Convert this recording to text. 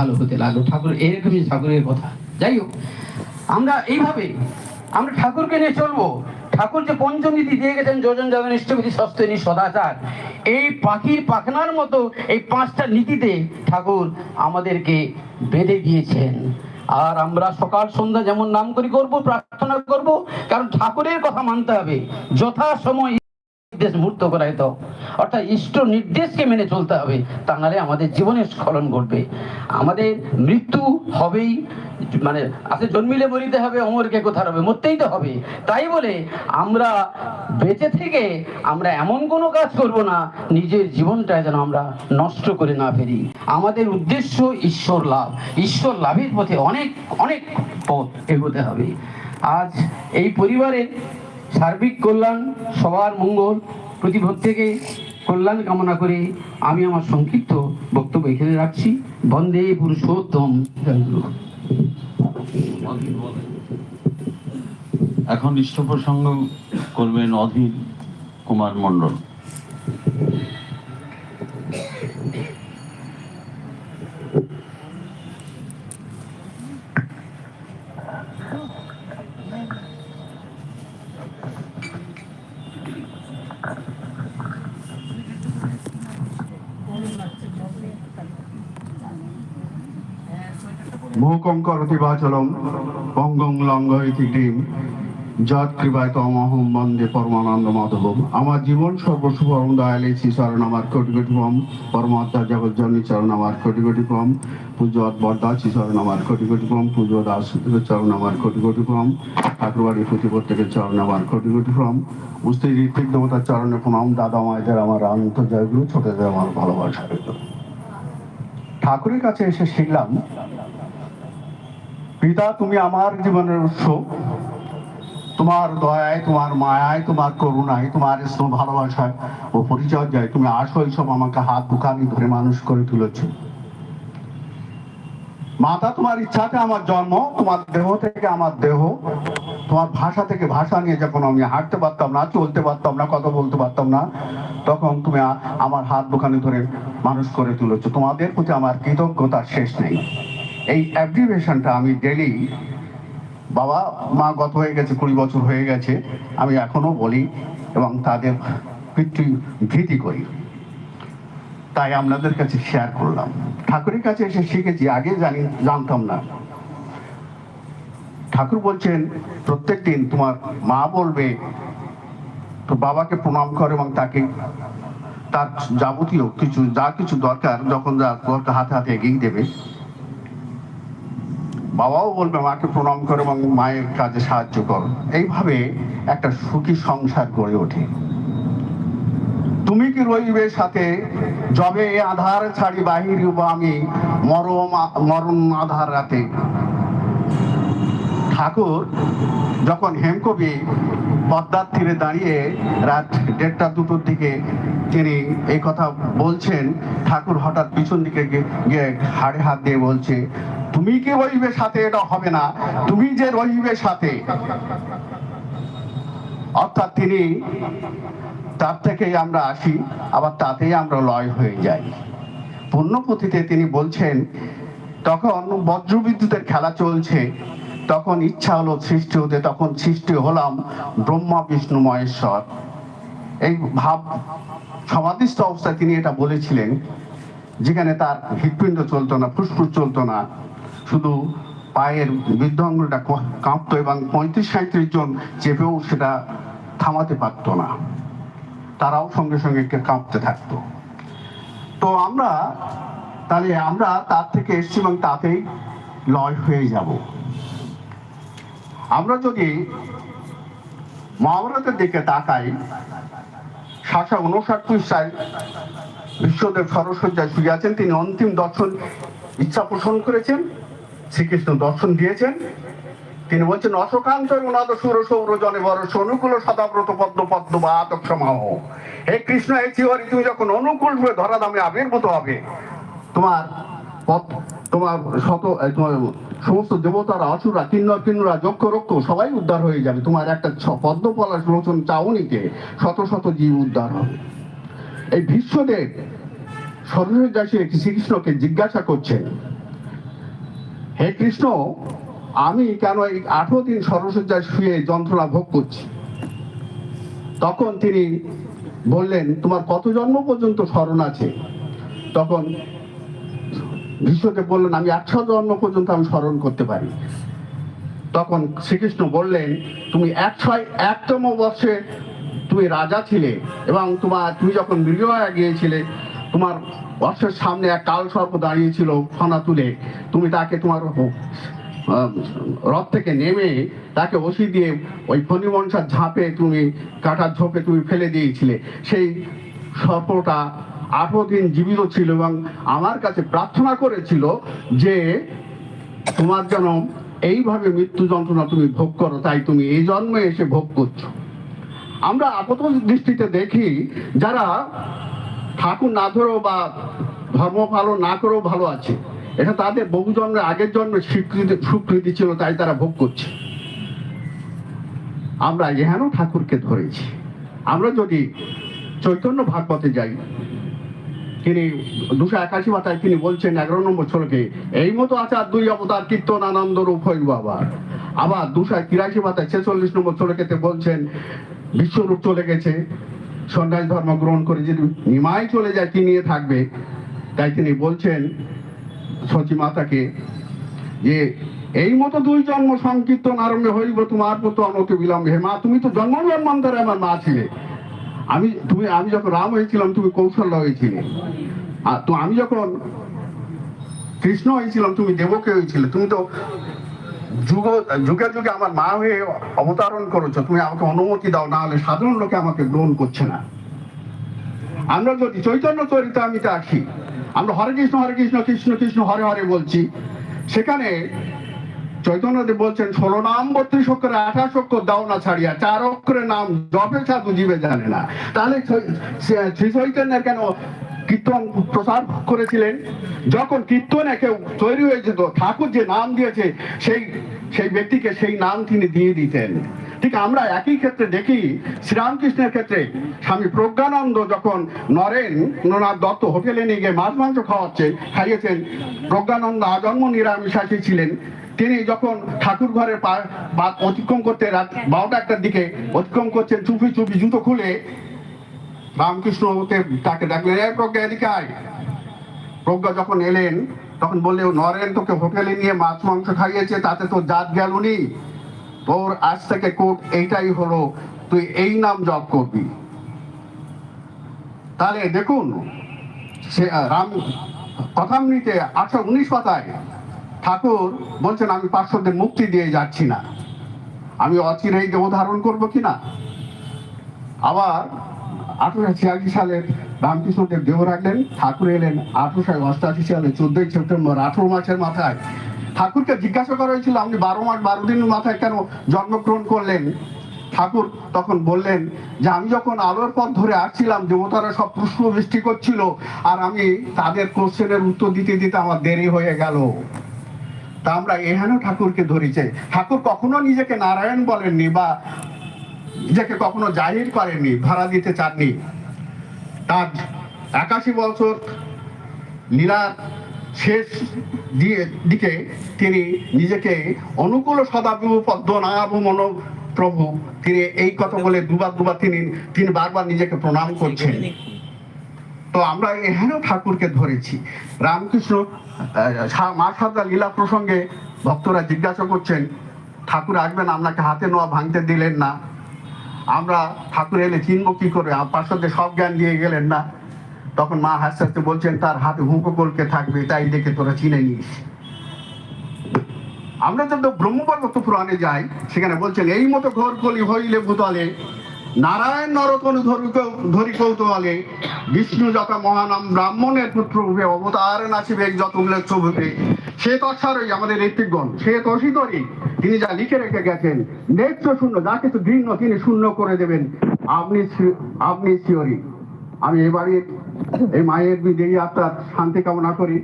ভালো হতে লাগল। ঠাকুর এরকমই ঠাকুরের কথা। যাই হোক, আমরা এইভাবে আমরা ঠাকুরকে নিয়ে চলবো। ঠাকুর যে পঞ্চনীতি দিয়ে গেছেন যোজন যাদন ইষ্টবিধি সস্তনী সদাচার, এই পাখির পাখনার মতো এই পাঁচটা নীতিতে ঠাকুর আমাদেরকে বেঁধে দিয়েছেন। আর আমরা সকাল সন্ধ্যা যেমন নাম করি করব, প্রার্থনা করব, কারণ ঠাকুরের কথা মানতে হবে। যথা সময় নির্দেশ মূর্ত করাই তো অর্থাৎ ইষ্ট নির্দেশকে মেনে চলতে হবে, তা নাহলে আমাদের জীবনের স্খলন ঘটবে। আমাদের মৃত্যু হবেই মানে আছে জন্মিলে মরিতে হবে, অমরকে কোথার হবে মরতেই তো হবে। তাই বলে আমরা বেঁচে থেকে আমরা এমন কোনো কাজ করব না, নিজের জীবনটা যেন আমরা নষ্ট করে না ফেলি। আমাদের উদ্দেশ্য ঈশ্বর লাভ। ঈশ্বর লাভের পথে অনেক অনেক পথ এগোতে হবে। আজ এই পরিবারের সার্বিক কল্যাণ, সবার মঙ্গল প্রতি প্রত্যেকে কল্যাণ কামনা করে আমি আমার সংক্ষিপ্ত বক্তব্য এখানে রাখছি। বন্দে পুরুষোত্তম। এখন ইষ্ট প্রসঙ্গ করবেন অধীর কুমার মণ্ডল। মূকং করতি বাচলম পঙ্গং লঙ্গ ইতি টিম। যৎ কৃপায় তমহম বন্দে পরমানন্দ মাধবম আমার জীবন সর্বস্ব পরম দয়ালে শ্রী চরণ আমার কোটি কোটি কম পরমাত্মা জগৎজনী চরণ আমার কোটি কোটি কম পূজ্য বরদা শ্রী চরণ আমার কোটি কোটি কম পুজো দাস চরণ আমার কোটি কোটি কম ঠাকুরবাড়ির প্রতি প্রত্যেকের চরণ আমার কোটি কোটি কম বুঝতে ঋত্বিক দেবতার চরণে প্রণাম। দাদা মায়েদের আমার আনন্দ জয়গুরু। ছোটদের আমার ভালোবাসা ঠাকুরের কাছে এসে শিখলাম পিতা, তুমি আমার জীবনের উৎস। তোমার দয়ায়, তোমার মায়ায়, তোমার করুণায়, তোমার স্নেহ, ভালোবাসায় ও পরিচর্যায় তুমি আসো, এইসব আমাকে হাত বুকানি ধরে মানুষ করে তুলেছ। মাতা, তোমার ইচ্ছাতে আমার জন্ম, তোমার দেহ থেকে আমার দেহ, তোমার ভাষা থেকে ভাষা নিয়ে যখন আমি হাঁটতে পারতাম না, চলতে পারতাম না, কথা বলতে পারতাম না, তখন তুমি আমার হাত বুকানি ধরে মানুষ করে তুলেছ। তোমাদের প্রতি আমার কৃতজ্ঞতার শেষ নেই। এই অ্যাপ্লিকেশনটা আমি ডেলি, বাবা, মা গত হয়ে গেছে, কুড়ি বছর হয়ে গেছে, আমি এখনও বলি এবং তাদের পিতৃ ভীতি করি। তাই আপনাদের কাছে শেয়ার করলাম। ঠাকুরের কাছে এসে শিখেছি, আগে জানি, জানতাম না। ঠাকুর বলছেন, প্রত্যেক দিন তোমার মা বলবে তো বাবাকে প্রণাম করে এবং তাকে, তার যাবতীয় কিছু, যা কিছু দরকার, যখন যা দরকার, হাতে হাতে এগিয়ে দেবে। বাবাও বলবে, মাকে প্রণাম করো এবং মায়ের কাজে সাহায্য করো। এইভাবে একটা সুখী সংসার গড়ে ওঠে। তুমি কি রইবে সাথে? এ আধার ছাড়ি বাহির আমি, মরম মরণ আধার রাতে। ঠাকুর, যখন হেমকবি পদ্মার তীরে দাঁড়িয়ে রাত দেড়টা দুটোর দিকে তিনি এই কথা বলছেন। ঠাকুর হঠাৎ পিছন দিকে গিয়ে- হাড়ে হাত দিয়ে বলছে, তুমি কি রইবে সাথে? এটা হবে না। তুমি যে রইবে সাথে। অর্থাৎ তিনি তার থেকেই আমরা আসি, আবার তাতেই আমরা লয় হয়ে যাই। পুণ্যপুঁথিতে তিনি বলছেন, তখন বজ্রবিদ্যুতের খেলা চলছে। তখন ইচ্ছা হলো সৃষ্টি হতে, তখন সৃষ্টি হলাম ব্রহ্মা, বিষ্ণু, মহেশ্বর। এই ভাব সমাধিস্থ অবস্থায় তিনি এটা বলেছিলেন, যেখানে তার হৃৎপিণ্ড চলতো না, ফুসফুস চলতো না। শুধু পায়ের বৃদ্ধাঙ্গুলটা কাঁপতো এবং পঁয়ত্রিশ সাঁত্রিশ জন চেপেও সেটা থামাতে পারতো না। তারাও সঙ্গে সঙ্গে কাঁপতে থাকতো। তো আমরা, তাহলে আমরা তার থেকে এসছি এবং তাতেই লয় হয়ে যাব। আমরা যদি মহাভারতের দিকে তাকাই, সাতশো উনষাট পৃষ্ঠায় বিশ্বদেব সরস্বজ্জায় শুয়ে আছেন, তিনি অন্তিম দর্শন, ইচ্ছা পোষণ করেছেন, শ্রীকৃষ্ণ দর্শন দিয়েছেন। তিনি বলছেন অশোকান্ত উনাদ সুর সৌর জনে বরস অনুকূল সদাব্রত পদ্ম পদ্ম বা আতক সমাহ। হে কৃষ্ণ, হে চিহরি তুমি যখন অনুকূল হয়ে ধরা দামে আবির্ভূত হবে, তোমার তোমার শত, তোমার সমস্ত দেবতারা অসুরা কিন্নর, কিন্নরা, যক্ষ, রক্ষ, সবাই উদ্ধার হয়ে যাবে। তোমার একটা পদ্ম পলাশ লোচন চাউনিতে শত শত জীব উদ্ধার হবে। এই বিশ্বদেব সরস্বতী শ্রীকৃষ্ণকে জিজ্ঞাসা করছেন, হে কৃষ্ণ, আমি কেন এই আঠেরো দিন সরসজ্জায় শুয়ে যন্ত্রণা ভোগ করছি? তখন তিনি বললেন, তোমার কত জন্ম পর্যন্ত স্মরণ আছে? তখন বিশ্বদেব বললেন, আমি একশো জন্ম পর্যন্ত আমি স্মরণ করতে পারি। তখন শ্রীকৃষ্ণ বললেন, তুমি একশো একতম বর্ষে তুমি রাজা ছিলে এবং তোমার, তুমি যখন বিজয়া গিয়েছিলে, তোমার বর্ষের সামনে এক কাল সর্প দাঁড়িয়েছিল ফনা তুলে। তুমি তাকে তোমার রথ থেকে নেমে তাকে ওষি দিয়ে ওই ফণিমনসার ঝাঁপে তুমি কাটার ঝোপে তুমি ফেলে দিয়েছিলে। সেই সর্পটা আঠেরো দিন জীবিত ছিল এবং আমার কাছে প্রার্থনা করেছিল যে তোমার যেন এইভাবে মৃত্যু যন্ত্রণা তুমি ভোগ করো, তাই তুমি এই জন্মে এসে ভোগ করছ। আমরা আপাত দৃষ্টিতে দেখি যারা ঠাকুর না ধরেও বা ধর্ম পালন না করেও ভালো আছে, এটা তাদের বহু জন্মের আগের জন্মে স্বীকৃতি স্বীকৃতি ছিল, তাই তারা ভোগ করছে। আমরা এহেন ঠাকুরকে ধরেছি। আমরা যদি চৈতন্য ভাগবতে যাই তিনি দুশো একাশি মাথায় তিনি বলছেন এগারো নম্বর শ্লোকে এই মতো আচার দুই অবতার কীর্তন আনন্দ রূপ হইব আবার। আবার দুশো তিরাশি মাথায় ছেচল্লিশ নম্বর শ্লোকেতে বলছেন, বিশ্বরূপ চলে গেছে, সন্ন্যাস ধর্ম গ্রহণ করে যদি নিমাই চলে যায় নিয়ে থাকবে? তাই তিনি বলছেন সচি মাতাকে যে, এই মতো দুই জন্ম সংকীর্তন আরম্ভে হইব তোমার প্রতি অনতি বিলম্বে। হে মা, তুমি তো জন্ম জন্মান্তরে আমার মা ছিলে। আমি, তুমি, আমি যখন রাম হয়েছিলাম, তুমি কৌশল্য হয়েছিলে। আর তো আমি যখন কৃষ্ণ হয়েছিলাম, তুমি দেবকে হয়েছিলে। তুমি তো যুগ, যুগে যুগে আমার মা হয়ে অবতারণ করেছ। তুমি আমাকে অনুমতি দাও, না হলে সাধারণ লোকে আমাকে গ্রহণ করছে না। আমরা যদি চৈতন্য চরিত আমি আসি আমরা হরে কৃষ্ণ হরে কৃষ্ণ কৃষ্ণ কৃষ্ণ, হরে হরে বলছি, সেখানে চৈতন্যদেব বলছেন, ষোলো নাম বত্রিশ অক্ষরে আঠাশ অক্ষর দাও না ছাড়িয়া, চার অক্ষরের নাম জপে সাধু জীবে জানে না। তাহলে শ্রী- চৈতন্যের কেন কীর্তন প্রচার করেছিলেন? যখন কীর্তনে কেউ তৈরি হয়ে যেত ঠাকুর যে নাম দিয়েছে, সেই সেই ব্যক্তিকে সেই নাম তিনি দিয়ে দিতেন। ঠিক আমরা একই ক্ষেত্রে দেখি, শ্রীরামকৃষ্ণের ক্ষেত্রে স্বামী প্রজ্ঞানন্দ যখন নরেন ননাথ দত্ত হোটেলে নিয়ে গিয়ে মাছ মাংস খাওয়াচ্ছে, খাইয়েছেন, প্রজ্ঞানন্দ আজন্ম নিরামিষাসী ছিলেন। তিনি যখন ঠাকুর ঘরের অতিক্রম করতে রাত বারোটা একটার দিকে অতিক্রম করছেন, চুপি চুপি জুতো খুলে রামকৃষ্ণ তাকে ডাকলেন এই প্রজ্ঞা, এদিকে আয়। প্রজ্ঞা যখন এলেন, তখন বললে নরেন, তোকে হোটেলে নিয়ে মাছ, মাংস খাইয়েছে, তাতে তোর জাত গেলনি তোর আজ থেকে কোর্ট এইটাই হলো, তুই এই নাম জপ করবি। তাহলে দেখুন, সে, রাম, কথামৃতে আটশো উনিশ পাতায় ঠাকুর বলছেন, আমি পার্শ্বদের মুক্তি দিয়ে যাচ্ছি না। আমি অচিরেই দেহ ধারণ করব কিনা আবার আঠারোশো ছিয়াশি সালের রামকৃষ্ণদেব দেহ রাখলেন। ঠাকুর এলেন আঠারোশো অষ্টাশি সালে চোদ্দই সেপ্টেম্বর, আঠারো মাসের মাথায়। ঠাকুরকে জিজ্ঞাসা করা হয়েছিল, আপনি বারো মাস, বারো দিনের মাথায় কেন জন্মগ্রহণ করলেন? ঠাকুর তখন বললেন যে, আমি যখন আলোর পথ ধরে আসছিলাম, দেবতারা সব প্রশ্ন বৃষ্টি করছিল, আর আমি তাদের কোশ্চেনের উত্তর দিতে দিতে আমার দেরি হয়ে গেল। তা আমরা এহেন ঠাকুরকে ধরেছে। ঠাকুর কখনো নিজেকে নারায়ণ বলেননি বা নিজেকে কখনো জাহির করেননি ভাড়া দিতে চাননি। তার একাশি বছর লীলার শেষ দিয়ে দিকে তিনি নিজেকে অনুকূল সদাবিভু পদ্মনাভ মন প্রভু তিনি এই কথা বলে দুবার দুবার তিনি তিনি বারবার নিজেকে প্রণাম করছেন। তো আমরা এহেন ঠাকুরকে ধরেছি। রামকৃষ্ণ মা সারদা লীলা প্রসঙ্গে ভক্তরা জিজ্ঞাসা করছেন, ঠাকুর আসবেন, আপনাকে হাতে নোয়া ভাঙতে দিলেন না। আমরা ঠাকুর এলে চিনবো কি করে? পার্শ্বদে সব জ্ঞান দিয়ে গেলেন না। তখন মা হাসতে হাসতে বলছেন, তার হাতে হুঁকো কলকে থাকবে, তাই দেখে তোরা চিনে নিস। আমরা যদি ব্রহ্মপর্বত পুরাণে যাই, সেখানে বলছেন, এই মতো ঘোর কলি হইলে ভূতলে নারায়ণ নরতন ধরি কৌতূহলে। বিষ্ণু যত মহানাম ব্রাহ্মণের পুত্র রূপে অবতার নাচিবে, যত উল্লেখ্য রূপে। সে তৎসারই আমাদের ঋত্বিকগণ। সে তসিতরি তিনি যা লিখে রেখে গেছেন, নেত্র শূন্য, যা কিছু ঘৃণ্য তিনি শূন্য করে দেবেন। আপনি আপনি শিওরি আমি এবারে এই মায়ের বিদেয়ী আত্মার শান্তি কামনা করি।